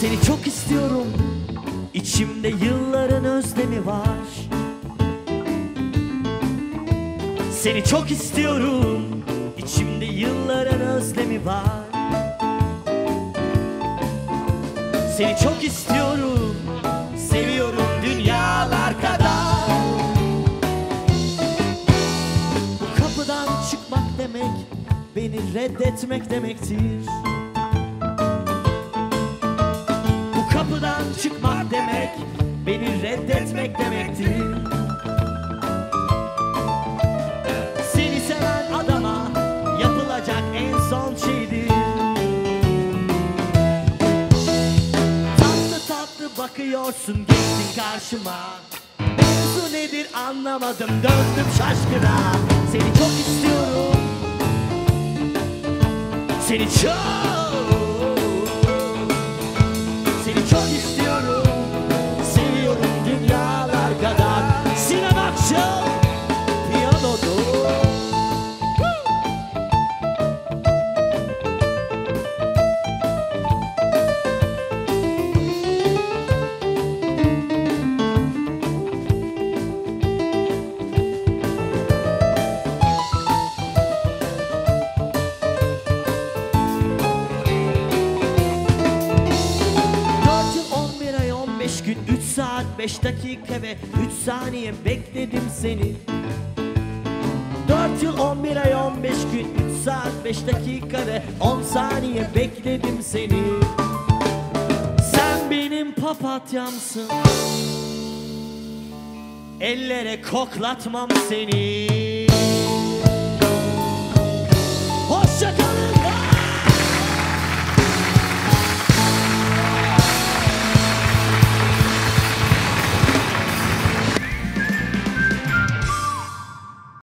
Seni çok istiyorum. İçimde yılların özlemi var. Seni çok istiyorum. İçimde yılların özlemi var. Seni çok istiyorum. Seviyorum dünyalar kadar. Bu kapıdan çıkmak demek Beni reddetmek demektir. Reddetmek demektir. Seni seven adama Yapılacak en son şeydir. Tatlı tatlı bakıyorsun geçtin karşıma. Mevzu nedir anlamadım döndüm şaşkına. Seni çok istiyorum. Seni çok show. Beş dakika ve üç saniye bekledim seni. Dört yıl on bir ay on beş gün Üç saat beş dakika ve on saniye bekledim seni. Sen benim papatyamsın. Ellere koklatmam seni